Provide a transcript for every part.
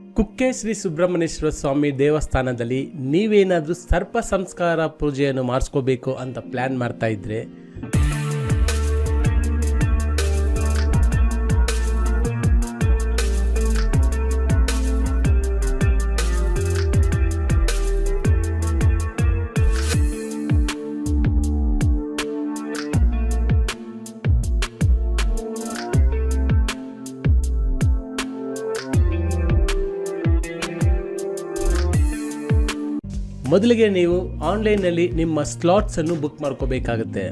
ಕುಕ್ಕೆ ಶ್ರೀ ಸುಬ್ರಹ್ಮಣ್ಯೇಶ್ವರ ಸ್ವಾಮಿ ದೇವಸ್ಥಾನದಲ್ಲಿ ನೀವೇನಾದರೂ ಸರ್ಪ ಸಂಸ್ಕಾರ ಪೂಜೆಯನ್ನು ಮಾಡಿಸ್ಕೋಬೇಕು ಅಂತ ಪ್ಲ್ಯಾನ್ ಮಾಡ್ತಾ ಇದ್ರೆ ಮೊದಲಿಗೆ ನೀವು ಆನ್ಲೈನ್ನಲ್ಲಿ ನಿಮ್ಮ ಸ್ಲಾಟ್ಸನ್ನು ಬುಕ್ ಮಾಡ್ಕೋಬೇಕಾಗುತ್ತೆ.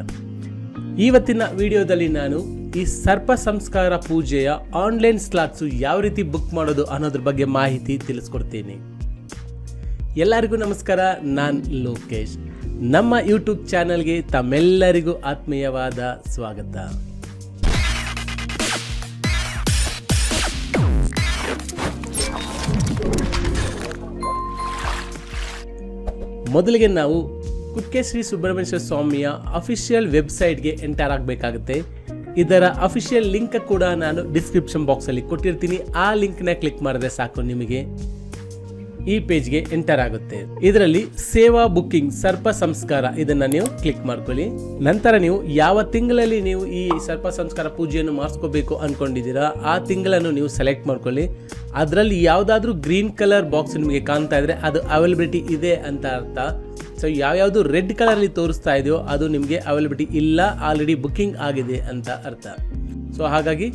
ಇವತ್ತಿನ ವಿಡಿಯೋದಲ್ಲಿ ನಾನು ಈ ಸರ್ಪ ಸಂಸ್ಕಾರ ಪೂಜೆಯ ಆನ್ಲೈನ್ ಸ್ಲಾಟ್ಸು ಯಾವ ರೀತಿ ಬುಕ್ ಮಾಡೋದು ಅನ್ನೋದ್ರ ಬಗ್ಗೆ ಮಾಹಿತಿ ತಿಳಿಸ್ಕೊಡ್ತೀನಿ. ಎಲ್ಲರಿಗೂ ನಮಸ್ಕಾರ, ನಾನು ಲೋಕೇಶ್. ನಮ್ಮ ಯೂಟ್ಯೂಬ್ ಚಾನಲ್ಗೆ ತಮ್ಮೆಲ್ಲರಿಗೂ ಆತ್ಮೀಯವಾದ ಸ್ವಾಗತ. ಮೊದಲಿಗೆ ನಾವು ಕುಕ್ಕೆ ಶ್ರೀ ಸುಬ್ರಹ್ಮಣ್ಯ ಸ್ವಾಮಿಯ ಅಫಿಷಿಯಲ್ ವೆಬ್ಸೈಟ್ಗೆ ಎಂಟರ್ ಆಗಬೇಕಾಗುತ್ತೆ. ಇದರ ಅಫಿಷಿಯಲ್ ಲಿಂಕ್ ಕೂಡ ನಾನು ಡಿಸ್ಕ್ರಿಪ್ಷನ್ ಬಾಕ್ಸಲ್ಲಿ ಕೊಟ್ಟಿರ್ತೀನಿ. ಆ ಲಿಂಕ್ನ ಕ್ಲಿಕ್ ಮಾಡಿದ್ರೆ ಸಾಕು ನಿಮಗೆ. ಈ ಪೇಜ್ಗೆ ಎಂಟರ್ ಆಗುತ್ತೆ. ಇದರಲ್ಲಿ ಸೇವಾ ಬುಕ್ಕಿಂಗ್ ಸರ್ಪ ಸಂಸ್ಕಾರ ಇದನ್ನ ನೀವು ಕ್ಲಿಕ್ ಮಾಡ್ಕೊಳ್ಳಿ. ನಂತರ ನೀವು ಯಾವ ತಿಂಗಳಲ್ಲಿ ನೀವು ಈ ಸರ್ಪ ಸಂಸ್ಕಾರ ಪೂಜೆಯನ್ನು ಮಾಡಿಸ್ಕೋಬೇಕು ಅನ್ಕೊಂಡಿದ್ದೀರಾ, ಆ ತಿಂಗಳನ್ನು ನೀವು ಸೆಲೆಕ್ಟ್ ಮಾಡ್ಕೊಳ್ಳಿ. ಅದರಲ್ಲಿ ಯಾವುದಾದ್ರೂ ಗ್ರೀನ್ ಕಲರ್ ಬಾಕ್ಸ್ ನಿಮಗೆ ಕಾಣ್ತಾ ಇದ್ರೆ ಅದು ಅವೈಲಬಿಲಿಟಿ ಇದೆ ಅಂತ ಅರ್ಥ. ಸೊ ಯಾವ್ಯಾವುದು ರೆಡ್ ಕಲರಲ್ಲಿ ತೋರಿಸ್ತಾ ಇದೆಯೋ ಅದು ನಿಮಗೆ ಅವೈಲಬಿಲಿಟಿ ಇಲ್ಲ, ಆಲ್ರೆಡಿ ಬುಕ್ಕಿಂಗ್ ಆಗಿದೆ ಅಂತ ಅರ್ಥ. ಸೊ ಹಾಗಾಗಿ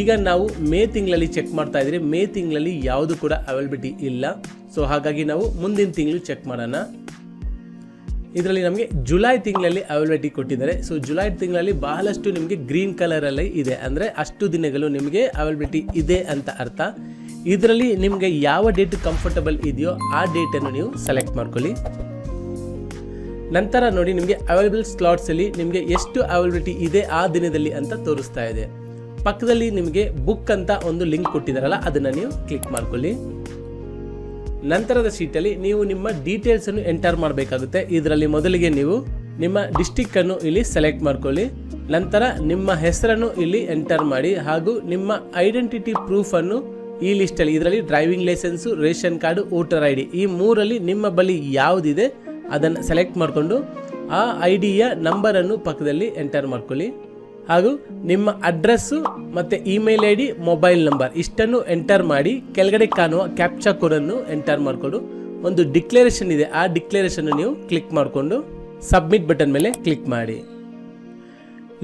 ಈಗ ನಾವು ಮೇ ತಿಂಗಳಲ್ಲಿ ಚೆಕ್ ಮಾಡ್ತಾ ಇದ್ರೆ ಮೇ ತಿಂಗಳಲ್ಲಿ ಯಾವುದು ಕೂಡ ಅವೈಲಬಿಲಿಟಿ ಇಲ್ಲ. ಸೊ ಹಾಗಾಗಿ ನಾವು ಮುಂದಿನ ತಿಂಗಳು ಚೆಕ್ ಮಾಡೋಣ. ಇದರಲ್ಲಿ ನಮಗೆ ಜುಲೈ ತಿಂಗಳಲ್ಲಿ ಅವೈಲಬಿಲಿಟಿ ಕೊಟ್ಟಿದ್ದಾರೆ. ಸೊ ಜುಲೈ ತಿಂಗಳಲ್ಲಿ ಬಹಳಷ್ಟು ನಿಮಗೆ ಗ್ರೀನ್ ಕಲರಲ್ಲಿ ಇದೆ. ಅಂದರೆ ಅಷ್ಟು ದಿನಗಳು ನಿಮಗೆ ಅವೈಲಬಿಲಿಟಿ ಇದೆ ಅಂತ ಅರ್ಥ. ಇದರಲ್ಲಿ ನಿಮಗೆ ಯಾವ ಡೇಟ್ ಕಂಫರ್ಟಬಲ್ ಇದೆಯೋ ಆ ಡೇಟನ್ನು ನೀವು ಸೆಲೆಕ್ಟ್ ಮಾಡ್ಕೊಳ್ಳಿ. ನಂತರ ನೋಡಿ ನಿಮಗೆ ಅವೈಲಬಲ್ ಸ್ಲಾಟ್ಸಲ್ಲಿ ನಿಮಗೆ ಎಷ್ಟು ಅವೈಲಬಿಲಿಟಿ ಇದೆ ಆ ದಿನದಲ್ಲಿ ಅಂತ ತೋರಿಸ್ತಾ ಇದೆ. ಪಕ್ಕದಲ್ಲಿ ನಿಮಗೆ ಬುಕ್ ಅಂತ ಒಂದು ಲಿಂಕ್ ಕೊಟ್ಟಿದ್ದಾರಲ್ಲ ಅದನ್ನು ನೀವು ಕ್ಲಿಕ್ ಮಾಡ್ಕೊಳ್ಳಿ. ನಂತರದ ಸೀಟಲ್ಲಿ ನೀವು ನಿಮ್ಮ ಡೀಟೇಲ್ಸನ್ನು ಎಂಟರ್ ಮಾಡಬೇಕಾಗುತ್ತೆ. ಇದರಲ್ಲಿ ಮೊದಲಿಗೆ ನೀವು ನಿಮ್ಮ ಡಿಸ್ಟಿಕ್ಕನ್ನು ಇಲ್ಲಿ ಸೆಲೆಕ್ಟ್ ಮಾಡ್ಕೊಳ್ಳಿ. ನಂತರ ನಿಮ್ಮ ಹೆಸರನ್ನು ಇಲ್ಲಿ ಎಂಟರ್ ಮಾಡಿ, ಹಾಗೂ ನಿಮ್ಮ ಐಡೆಂಟಿಟಿ ಪ್ರೂಫ್ ಅನ್ನು ಈ ಲಿಸ್ಟಲ್ಲಿ ಇದರಲ್ಲಿ driving licence ration card voter I D ಈ ಮೂರಲ್ಲಿ ನಿಮ್ಮ ಬಳಿ ಯಾವುದಿದೆ, ಅದನ್ನು ಸೆಲೆಕ್ಟ್ ಮಾಡಿಕೊಂಡು ಆ ಐ ಡಿಯ ನಂಬರನ್ನು ಪಕ್ಕದಲ್ಲಿ ಎಂಟರ್ ಮಾಡ್ಕೊಳ್ಳಿ. ಹಾಗೂ ನಿಮ್ಮ ಅಡ್ರೆಸ್ಸು ಮತ್ತು email I D, mobile number ಇಷ್ಟನ್ನು ಎಂಟರ್ ಮಾಡಿ ಕೆಳಗಡೆ ಕಾಣುವ ಕ್ಯಾಪ್ಚಾ ಕೋಡನ್ನು ಎಂಟರ್ ಮಾಡಿಕೊಂಡು. ಒಂದು ಡಿಕ್ಲರೇಷನ್ ಇದೆ, ಆ ಡಿಕ್ಲರೇಷನ್ ನೀವು ಕ್ಲಿಕ್ ಮಾಡಿಕೊಂಡು ಸಬ್ಮಿಟ್ ಬಟನ್ ಮೇಲೆ ಕ್ಲಿಕ್ ಮಾಡಿ.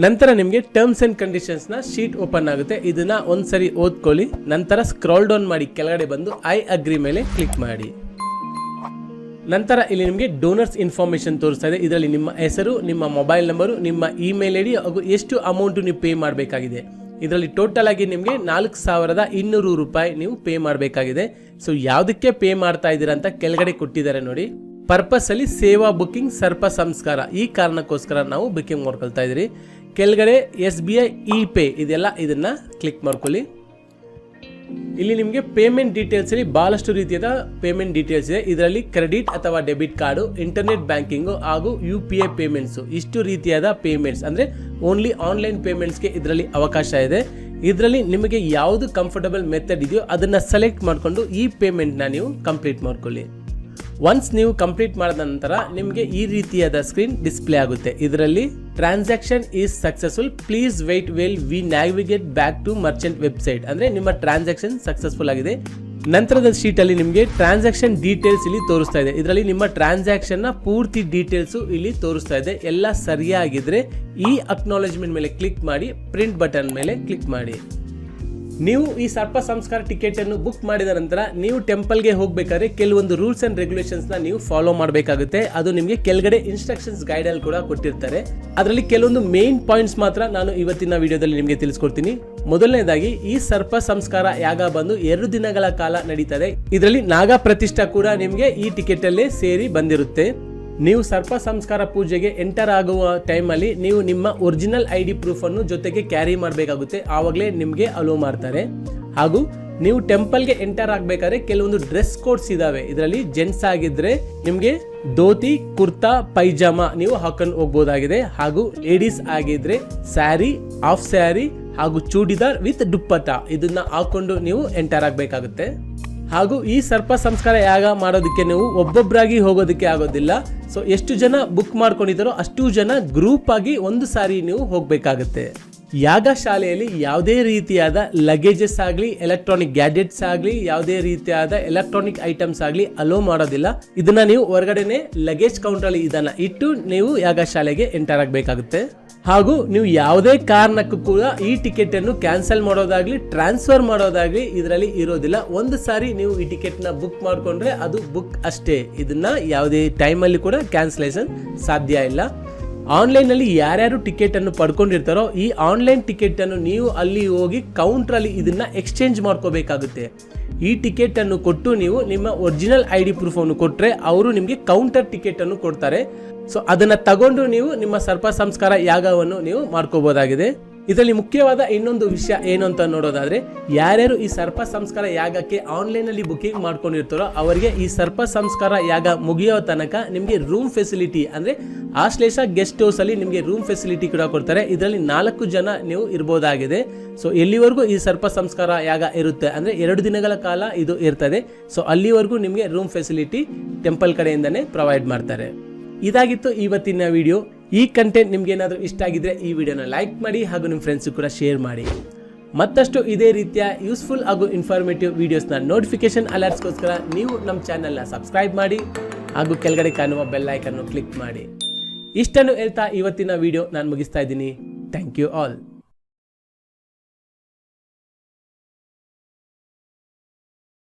ನಂತರ ನಿಮಗೆ ಟರ್ಮ್ಸ್ ಆ್ಯಂಡ್ ಕಂಡೀಷನ್ಸ್ನ ಶೀಟ್ ಓಪನ್ ಆಗುತ್ತೆ. ಇದನ್ನು ಒಂದು ಸರಿ ಓದ್ಕೊಳ್ಳಿ, ನಂತರ ಸ್ಕ್ರಾಲ್ ಡೌನ್ ಮಾಡಿ ಕೆಳಗಡೆ ಬಂದು ಐ ಅಗ್ರಿ ಮೇಲೆ ಕ್ಲಿಕ್ ಮಾಡಿ. ನಂತರ ಇಲ್ಲಿ ನಿಮಗೆ ಡೋನರ್ಸ್ ಇನ್ಫಾರ್ಮೇಶನ್ ತೋರಿಸ್ತಾ ಇದೆ. ಇದರಲ್ಲಿ ನಿಮ್ಮ ಹೆಸರು, ನಿಮ್ಮ ಮೊಬೈಲ್ ನಂಬರು ನಿಮ್ಮ ಇಮೇಲ್ ಐ ಡಿ ಹಾಗೂ ಎಷ್ಟು ಅಮೌಂಟು ನೀವು ಪೇ ಮಾಡಬೇಕಾಗಿದೆ. ಇದರಲ್ಲಿ ಟೋಟಲ್ ಆಗಿ ನಿಮಗೆ ನಾಲ್ಕು ಸಾವಿರದ ಇನ್ನೂರು ರೂಪಾಯಿ ನೀವು ಪೇ ಮಾಡಬೇಕಾಗಿದೆ. ಸೊ ಯಾವುದಕ್ಕೆ ಪೇ ಮಾಡ್ತಾ ಇದ್ದೀರಾ ಅಂತ ಕೆಳಗಡೆ ಕೊಟ್ಟಿದ್ದಾರೆ ನೋಡಿ. ಪರ್ಪಸಲ್ಲಿ ಸೇವಾ ಬುಕ್ಕಿಂಗ್ ಸರ್ಪ ಸಂಸ್ಕಾರ. ಈ ಕಾರಣಕ್ಕೋಸ್ಕರ ನಾವು ಬುಕ್ಕಿಂಗ್ ಮಾಡ್ಕೊಳ್ತಾ ಇದ್ದೀರಿ. ಕೆಳಗಡೆ S B I e pay ಇದೆಲ್ಲ ಇದನ್ನ ಕ್ಲಿಕ್ ಮಾಡ್ಕೊಳ್ಳಿ. ಇಲ್ಲಿ ನಿಮಗೆ ಪೇಮೆಂಟ್ ಡೀಟೇಲ್ಸ್ ಅಲ್ಲಿ ಬಹಳಷ್ಟು ರೀತಿಯಾದ ಪೇಮೆಂಟ್ ಡೀಟೇಲ್ಸ್ ಇದೆ. ಇದರಲ್ಲಿ ಕ್ರೆಡಿಟ್ ಅಥವಾ ಡೆಬಿಟ್ ಕಾರ್ಡು ಇಂಟರ್ನೆಟ್ ಬ್ಯಾಂಕಿಂಗು ಹಾಗೂ ಯು ಪಿ ಐ ಪೇಮೆಂಟ್ಸು ಇಷ್ಟು ರೀತಿಯಾದ ಪೇಮೆಂಟ್ಸ್ ಅಂದರೆ ಓನ್ಲಿ ಆನ್ಲೈನ್ ಪೇಮೆಂಟ್ಸ್ಗೆ ಇದರಲ್ಲಿ ಅವಕಾಶ ಇದೆ. ಇದರಲ್ಲಿ ನಿಮಗೆ ಯಾವುದು ಕಂಫರ್ಟಬಲ್ ಮೆಥಡ್ ಇದೆಯೋ ಅದನ್ನು ಸೆಲೆಕ್ಟ್ ಮಾಡಿಕೊಂಡು ಈ ಪೇಮೆಂಟ್ನ ನೀವು ಕಂಪ್ಲೀಟ್ ಮಾಡ್ಕೊಳ್ಳಿ. ಒನ್ಸ್ ನೀವು ಕಂಪ್ಲೀಟ್ ಮಾಡಿದ ನಂತರ ನಿಮಗೆ ಈ ರೀತಿಯಾದ ಸ್ಕ್ರೀನ್ ಡಿಸ್ಪ್ಲೇ ಆಗುತ್ತೆ. ಇದರಲ್ಲಿ transaction is successful please wait well we navigate back to merchant website ಅಂದರೆ ನಿಮ್ಮ ಟ್ರಾನ್ಸಾಕ್ಷನ್ ಸಕ್ಸಸ್ಫುಲ್ ಆಗಿದೆ. ನಂತರದ ಶೀಟಲ್ಲಿ ನಿಮಗೆ ಟ್ರಾನ್ಸಾಕ್ಷನ್ ಡೀಟೇಲ್ಸ್ ಇಲ್ಲಿ ತೋರಿಸ್ತಾ ಇದೆ. ಇದರಲ್ಲಿ ನಿಮ್ಮ ಟ್ರಾನ್ಸಾಕ್ಷನ್ನ ಪೂರ್ತಿ ಡೀಟೇಲ್ಸು ಇಲ್ಲಿ ತೋರಿಸ್ತಾ ಇದೆ. ಎಲ್ಲ ಸರಿಯಾಗಿದ್ರೆ ಈ ಅಕ್ನಾಲಜ್ಮೆಂಟ್ ಮೇಲೆ ಕ್ಲಿಕ್ ಮಾಡಿ ಪ್ರಿಂಟ್ ಬಟನ್ ಮೇಲೆ ಕ್ಲಿಕ್ ಮಾಡಿ. ನೀವು ಈ ಸರ್ಪ ಸಂಸ್ಕಾರ ಟಿಕೆಟ್ ಅನ್ನು ಬುಕ್ ಮಾಡಿದ ನಂತರ ನೀವು ಟೆಂಪಲ್ಗೆ ಹೋಗಬೇಕಾದ್ರೆ ಕೆಲವೊಂದು ರೂಲ್ಸ್ ಅಂಡ್ ರೆಗ್ಯುಲೇಷನ್ಸ್ನ ನೀವು ಫಾಲೋ ಮಾಡಬೇಕಾಗುತ್ತೆ. ಅದು ನಿಮಗೆ ಕೆಳಗಡೆ ಇನ್ಸ್ಟ್ರಕ್ಷನ್ಸ್ ಗೈಡ್ ಅಲ್ಲಿ ಕೂಡ ಕೊಟ್ಟಿರ್ತಾರೆ. ಅದರಲ್ಲಿ ಕೆಲವೊಂದು ಮೇನ್ ಪಾಯಿಂಟ್ಸ್ ಮಾತ್ರ ನಾನು ಇವತ್ತಿನ ವಿಡಿಯೋದಲ್ಲಿ ನಿಮಗೆ ತಿಳಿಸ್ಕೊಡ್ತೀನಿ. ಮೊದಲನೇದಾಗಿ, ಈ ಸರ್ಪ ಸಂಸ್ಕಾರ ಯಾಗ ಬಂದು ಎರಡು ದಿನಗಳ ಕಾಲ ನಡೀತದೆ. ಇದರಲ್ಲಿ ನಾಗ ಪ್ರತಿಷ್ಠಾ ಕೂಡ ನಿಮಗೆ ಈ ಟಿಕೆಟ್ ಅಲ್ಲೇ ಸೇರಿ ಬಂದಿರುತ್ತೆ. ನೀವು ಸರ್ಪ ಸಂಸ್ಕಾರ ಪೂಜೆಗೆ ಎಂಟರ್ ಆಗುವ ಟೈಮಲ್ಲಿ ನೀವು ನಿಮ್ಮ ಒರಿಜಿನಲ್ ಐ ಡಿ ಪ್ರೂಫನ್ನು ಜೊತೆಗೆ ಕ್ಯಾರಿ ಮಾಡಬೇಕಾಗುತ್ತೆ. ಆವಾಗಲೇ ನಿಮಗೆ ಅಲೋ ಮಾಡ್ತಾರೆ. ಹಾಗೂ ನೀವು ಟೆಂಪಲ್ಗೆ ಎಂಟರ್ ಆಗಬೇಕಾದ್ರೆ ಕೆಲವೊಂದು ಡ್ರೆಸ್ ಕೋಡ್ಸ್ ಇದಾವೆ. ಇದರಲ್ಲಿ ಜೆಂಟ್ಸ್ ಆಗಿದ್ರೆ ನಿಮಗೆ ಧೋತಿ, ಕುರ್ತಾ, ಪೈಜಾಮ ನೀವು ಹಾಕೊಂಡು ಹೋಗ್ಬೋದಾಗಿದೆ. ಹಾಗೂ ಲೇಡೀಸ್ ಆಗಿದ್ರೆ ಸ್ಯಾರಿ ಹಾಫ್ ಸ್ಯಾರಿ ಹಾಗೂ ಚೂಡಿದಾರ್ ವಿತ್ ದುಪ್ಪಟ್ಟ. ಇದನ್ನ ಹಾಕೊಂಡು ನೀವು ಎಂಟರ್ ಆಗಬೇಕಾಗುತ್ತೆ. ಹಾಗೂ ಈ ಸರ್ಪ ಸಂಸ್ಕಾರ ಯಾಗ ಮಾಡೋದಕ್ಕೆ ನೀವು ಒಬ್ಬೊಬ್ಬರಾಗಿ ಹೋಗೋದಕ್ಕೆ ಆಗೋದಿಲ್ಲ. ಸೊ ಎಷ್ಟು ಜನ ಬುಕ್ ಮಾಡ್ಕೊಂಡಿದ್ದಾರೋ ಅಷ್ಟು ಜನ ಗ್ರೂಪ್ ಆಗಿ ಒಂದು ಸಾರಿ ನೀವು ಹೋಗಬೇಕಾಗುತ್ತೆ. ಯಾಗ ಶಾಲೆಯಲ್ಲಿ ಯಾವುದೇ ರೀತಿಯಾದ ಲಗೇಜಸ್ ಆಗಲಿ ಎಲೆಕ್ಟ್ರಾನಿಕ್ ಗ್ಯಾಜೆಟ್ಸ್ ಆಗಲಿ, ಯಾವುದೇ ರೀತಿಯಾದ ಎಲೆಕ್ಟ್ರಾನಿಕ್ ಐಟಮ್ಸ್ ಆಗಲಿ ಅಲೋ ಮಾಡೋದಿಲ್ಲ. ಇದನ್ನ ನೀವು ಹೊರಗಡೆನೆ ಲಗೇಜ್ ಕೌಂಟರ್ ಇದನ್ನ ಇಟ್ಟು ನೀವು ಯಾಗ ಶಾಲೆಗೆ ಎಂಟರ್ ಆಗಬೇಕಾಗುತ್ತೆ. ಹಾಗೂ ನೀವು ಯಾವುದೇ ಕಾರಣಕ್ಕೂ ಕೂಡ ಈ ಟಿಕೆಟ್ ಅನ್ನು ಕ್ಯಾನ್ಸಲ್ ಮಾಡೋದಾಗ್ಲಿ ಟ್ರಾನ್ಸ್ಫರ್ ಮಾಡೋದಾಗ್ಲಿ ಇದರಲ್ಲಿ ಇರೋದಿಲ್ಲ. ಒಂದು ಸಾರಿ ನೀವು ಈ ಟಿಕೆಟ್ನ ಬುಕ್ ಮಾಡಿಕೊಂಡ್ರೆ ಅದು ಬುಕ್ ಅಷ್ಟೇ. ಇದನ್ನ ಯಾವುದೇ ಟೈಮಲ್ಲಿ ಕೂಡ ಕ್ಯಾನ್ಸಲೇಷನ್ ಸಾಧ್ಯ ಇಲ್ಲ. ಆನ್ಲೈನಲ್ಲಿ ಯಾರ್ಯಾರು ಟಿಕೆಟ್ ಅನ್ನು ಪಡ್ಕೊಂಡಿರ್ತಾರೋ ಈ ಆನ್ಲೈನ್ ಟಿಕೆಟ್ ಅನ್ನು ನೀವು ಅಲ್ಲಿ ಹೋಗಿ ಕೌಂಟರ್ ಅಲ್ಲಿ ಇದನ್ನ ಎಕ್ಸ್ಚೇಂಜ್ ಮಾಡ್ಕೋಬೇಕಾಗುತ್ತೆ. ಈ ಟಿಕೆಟ್ ಅನ್ನು ಕೊಟ್ಟು ನೀವು ನಿಮ್ಮ ಒರಿಜಿನಲ್ ಐ ಡಿ ಪ್ರೂಫ್ ಅನ್ನು ಕೊಟ್ಟರೆ ಅವರು ನಿಮಗೆ ಕೌಂಟರ್ ಟಿಕೆಟ್ ಅನ್ನು ಕೊಡ್ತಾರೆ. ಸೊ ಅದನ್ನ ತಗೊಂಡು ನೀವು ನಿಮ್ಮ ಸರ್ಪ ಸಂಸ್ಕಾರ ಯಾಗವನ್ನು ನೀವು ಮಾಡ್ಕೋಬಹುದಾಗಿದೆ ಇದರಲ್ಲಿ ಮುಖ್ಯವಾದ ಇನ್ನೊಂದು ವಿಷಯ ಏನು ಅಂತ ನೋಡೋದಾದ್ರೆ, ಯಾರ್ಯಾರು ಈ ಸರ್ಪ ಸಂಸ್ಕಾರ ಯಾಗಕ್ಕೆ ಆನ್ಲೈನ್ ಅಲ್ಲಿ ಬುಕಿಂಗ್ ಮಾಡ್ಕೊಂಡಿರ್ತಾರೋ ಅವರಿಗೆ ಈ ಸರ್ಪ ಸಂಸ್ಕಾರ ಯಾಗ ಮುಗಿಯೋ ತನಕ ನಿಮಗೆ ರೂಮ್ ಫೆಸಿಲಿಟಿ ಅಂದ್ರೆ ಆಶ್ಲೇಷ ಗೆಸ್ಟ್ ಹೌಸಲ್ಲಿ ನಿಮಗೆ ರೂಮ್ ಫೆಸಿಲಿಟಿ ಕೂಡ ಕೊಡ್ತಾರೆ. ಇದರಲ್ಲಿ ನಾಲ್ಕು ಜನ ನೀವು ಇರ್ಬೋದಾಗಿದೆ. ಸೊ, ಎಲ್ಲಿವರೆಗೂ ಈ ಸರ್ಪ ಸಂಸ್ಕಾರ ಯಾಗ ಇರುತ್ತೆ ಅಂದ್ರೆ ಎರಡು ದಿನಗಳ ಕಾಲ ಇದು ಇರ್ತದೆ. ಸೊ, ಅಲ್ಲಿವರೆಗೂ ನಿಮಗೆ ರೂಮ್ ಫೆಸಿಲಿಟಿ ಟೆಂಪಲ್ ಕಡೆಯಿಂದನೇ ಪ್ರೊವೈಡ್ ಮಾಡ್ತಾರೆ. ಇದಾಗಿತ್ತು ಇವತ್ತಿನ ವಿಡಿಯೋ. ಈ ಕಂಟೆಂಟ್ ನಿಮ್ಗೇನಾದರೂ ಇಷ್ಟ ಆಗಿದ್ರೆ ಈ ವಿಡಿಯೋನ ಲೈಕ್ ಮಾಡಿ ಹಾಗೂ ನಿಮ್ಮ ಫ್ರೆಂಡ್ಸ್ ಕೂಡ ಶೇರ್ ಮಾಡಿ. ಮತ್ತಷ್ಟು ಇದೇ ರೀತಿಯ ಯೂಸ್ಫುಲ್ ಹಾಗೂ ಇನ್ಫಾರ್ಮೇಟಿವ್ ವೀಡಿಯೋಸ್ನ ನೋಟಿಫಿಕೇಶನ್ ಅಲರ್ಟ್ಸ್ಗೋಸ್ಕರ ನೀವು ನಮ್ಮ ಚಾನಲ್ನ ಸಬ್ಸ್ಕ್ರೈಬ್ ಮಾಡಿ ಹಾಗೂ ಕೆಳಗಡೆ ಕಾಣುವ ಬೆಲ್ ಐಕನ್ನು ಕ್ಲಿಕ್ ಮಾಡಿ. ಇಷ್ಟನ್ನು ಹೇಳ್ತಾ ಇವತ್ತಿನ ವಿಡಿಯೋ ನಾನು ಮುಗಿಸ್ತಾ ಇದ್ದೀನಿ. Thank you all